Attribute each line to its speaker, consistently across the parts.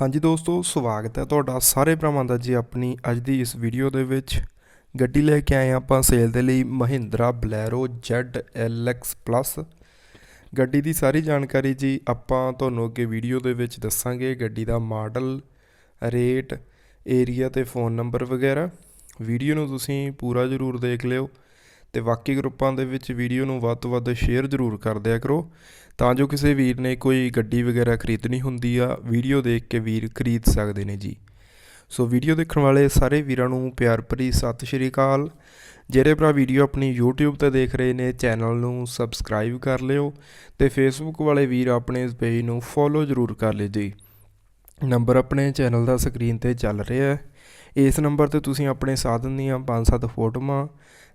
Speaker 1: ਹਾਂਜੀ ਦੋਸਤੋ, ਸਵਾਗਤ ਹੈ ਤੁਹਾਡਾ ਸਾਰੇ ਭਰਾਵਾਂ ਦਾ ਜੀ ਆਪਣੀ ਅੱਜ ਦੀ ਇਸ ਵੀਡੀਓ ਦੇ ਵਿੱਚ। ਗੱਡੀ ਲੈ ਕੇ ਆਏ ਹਾਂ ਆਪਾਂ ਸੇਲ ਦੇ ਲਈ ਮਹਿੰਦਰਾ ਬਲੈਰੋ ZLX ਪਲੱਸ ਗੱਡੀ ਦੀ ਸਾਰੀ ਜਾਣਕਾਰੀ ਜੀ ਆਪਾਂ ਤੁਹਾਨੂੰ ਅੱਗੇ ਵੀਡੀਓ ਦੇ ਵਿੱਚ ਦੱਸਾਂਗੇ। ਗੱਡੀ ਦਾ ਮਾਡਲ ਰੇਟ ਏਰੀਆ ਤੇ ਫੋਨ ਨੰਬਰ ਵਗੈਰਾ। ਵੀਡੀਓ ਨੂੰ ਤੁਸੀਂ ਪੂਰਾ ਜ਼ਰੂਰ ਦੇਖ ਲਿਓ। ਤੇ ਬਾਕੀ ਗਰੁੱਪਾਂ ਦੇ ਵਿੱਚ ਵੀਡੀਓ ਨੂੰ ਵੱਧ ਤੋਂ ਵੱਧ ਸ਼ੇਅਰ ਜ਼ਰੂਰ ਕਰ ਦਿਆ ਕਰੋ। ਤਾਂ ਜੋ ਕਿਸੇ ਵੀਰ ਨੇ ਕੋਈ ਗੱਡੀ ਵਗੈਰਾ ਖਰੀਦਣੀ ਹੁੰਦੀ ਆ, ਵੀਡੀਓ ਦੇਖ ਕੇ ਵੀਰ ਖਰੀਦ ਸਕਦੇ ਨੇ ਜੀ। ਸੋ ਵੀਡੀਓ ਦੇਖਣ ਵਾਲੇ ਸਾਰੇ ਵੀਰਾਂ ਨੂੰ ਪਿਆਰ ਭਰੀ ਸਤਿ ਸ਼੍ਰੀ ਅਕਾਲ। ਜਿਹੜੇ ਭਰਾ ਵੀਡੀਓ ਆਪਣੀ YouTube ਤੇ ਦੇਖ ਰਹੇ ਨੇ, ਚੈਨਲ ਨੂੰ ਸਬਸਕ੍ਰਾਈਬ ਕਰ ਲਿਓ ਤੇ Facebook ਵਾਲੇ ਵੀਰ ਆਪਣੇ ਇਸ ਪੇਜ ਨੂੰ ਫੋਲੋ ਜ਼ਰੂਰ ਕਰ ਲਿਓ ਜੀ। ਨੰਬਰ ਆਪਣੇ ਚੈਨਲ ਦਾ ਸਕਰੀਨ ਤੇ ਚੱਲ ਰਿਹਾ ਹੈ। ਇਸ ਨੰਬਰ ਤੇ ਤੁਸੀਂ ਆਪਣੇ ਸਾਧਨ ਦੀਆਂ 5-7 ਫੋਟੋਆਂ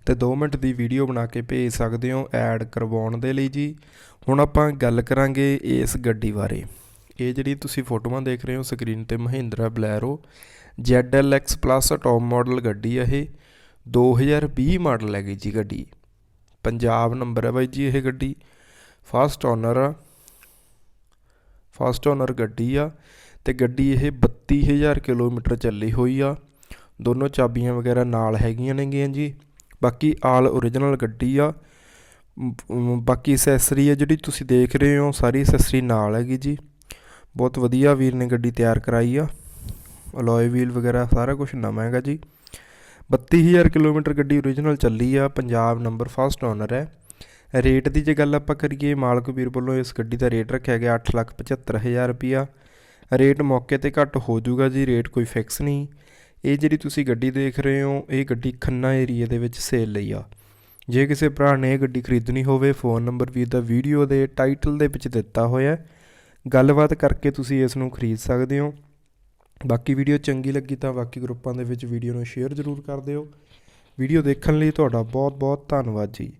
Speaker 1: ਤੇ 2 ਮਿੰਟ ਦੀ ਵੀਡੀਓ ਬਣਾ ਕੇ ਭੇਜ ਸਕਦੇ ਹੋ ਐਡ ਕਰਵਾਉਣ ਦੇ ਲਈ ਜੀ। ਹੁਣ ਆਪਾਂ ਗੱਲ ਕਰਾਂਗੇ ਇਸ ਗੱਡੀ ਬਾਰੇ। ਇਹ ਜਿਹੜੀ ਤੁਸੀਂ ਫੋਟੋਆਂ ਦੇਖ ਰਹੇ ਹੋ ਸਕਰੀਨ ਤੇ Mahindra Bolero ZLX plus top model ਗੱਡੀ ਹੈ ਇਹ। 2020 ਮਾਡਲ ਹੈਗੀ ਜੀ ਗੱਡੀ। ਪੰਜਾਬ ਨੰਬਰ ਹੈ ਬਾਈ ਜੀ ਇਹ ਗੱਡੀ। ਫਸਟ ਓਨਰ ਆ। ਫਸਟ ਓਨਰ ਗੱਡੀ ਆ। ਅਤੇ ਗੱਡੀ ਇਹ ਬੱਤੀ ਹਜ਼ਾਰ ਕਿਲੋਮੀਟਰ ਚੱਲੀ ਹੋਈ ਆ। ਦੋਨੋਂ ਚਾਬੀਆਂ ਵਗੈਰਾ ਨਾਲ ਹੈਗੀਆਂ ਨੇਗੀਆਂ ਜੀ। ਬਾਕੀ ਆਲ ਓਰੀਜਨਲ ਗੱਡੀ ਆ। ਬਾਕੀ ਅਸੈਸਰੀ ਆ ਜਿਹੜੀ ਤੁਸੀਂ ਦੇਖ ਰਹੇ ਹੋ, ਸਾਰੀ ਅਸੈਸਰੀ ਨਾਲ ਹੈਗੀ ਜੀ। ਬਹੁਤ ਵਧੀਆ ਵੀਰ ਨੇ ਗੱਡੀ ਤਿਆਰ ਕਰਾਈ ਆ। ਅਲੋਏ ਵੀਲ ਵਗੈਰਾ ਸਾਰਾ ਕੁਝ ਨਵਾਂ ਹੈਗਾ ਜੀ। 32000 ਕਿਲੋਮੀਟਰ ਗੱਡੀ ਓਰੀਜਨਲ ਚੱਲੀ ਆ। ਪੰਜਾਬ ਨੰਬਰ ਫਸਟ ਓਨਰ ਹੈ। ਰੇਟ ਦੀ ਜੇ ਗੱਲ ਆਪਾਂ ਕਰੀਏ, ਮਾਲਕ ਵੀਰ ਵੱਲੋਂ ਇਸ ਗੱਡੀ ਦਾ ਰੇਟ ਰੱਖਿਆ ਗਿਆ 875000 ਰੁਪਿਆ ਰੇਟ ਮੌਕੇ ਤੇ ਘੱਟ ਹੋ ਜਾਊਗਾ ਜੀ, ਰੇਟ ਕੋਈ ਫਿਕਸ ਨਹੀਂ। ਇਹ ਜਿਹੜੀ ਤੁਸੀਂ ਗੱਡੀ ਦੇਖ ਰਹੇ ਹੋ, ਇਹ ਗੱਡੀ ਖੰਨਾ ਏਰੀਆ ਦੇ ਵਿੱਚ ਸੇਲ ਲਈ ਆ। ਜੇ ਕਿਸੇ ਭਰਾ ਨੇ ਇਹ ਗੱਡੀ ਖਰੀਦਣੀ ਹੋਵੇ, ਫੋਨ ਨੰਬਰ ਵੀ ਦਾ ਵੀਡੀਓ ਦੇ ਟਾਈਟਲ ਦੇ ਵਿੱਚ ਦਿੱਤਾ ਹੋਇਆ ਗੱਲਬਾਤ ਕਰਕੇ ਤੁਸੀਂ ਇਸ ਨੂੰ ਖਰੀਦ ਸਕਦੇ ਹੋ। ਬਾਕੀ ਵੀਡੀਓ ਚੰਗੀ ਲੱਗੀ ਤਾਂ ਬਾਕੀ ਗਰੁੱਪਾਂ ਦੇ ਵਿੱਚ ਵੀਡੀਓ ਨੂੰ ਸ਼ੇਅਰ ਜ਼ਰੂਰ ਕਰ ਦਿਓ। ਵੀਡੀਓ ਦੇਖਣ ਲਈ ਤੁਹਾਡਾ ਬਹੁਤ ਬਹੁਤ ਧੰਨਵਾਦ ਜੀ।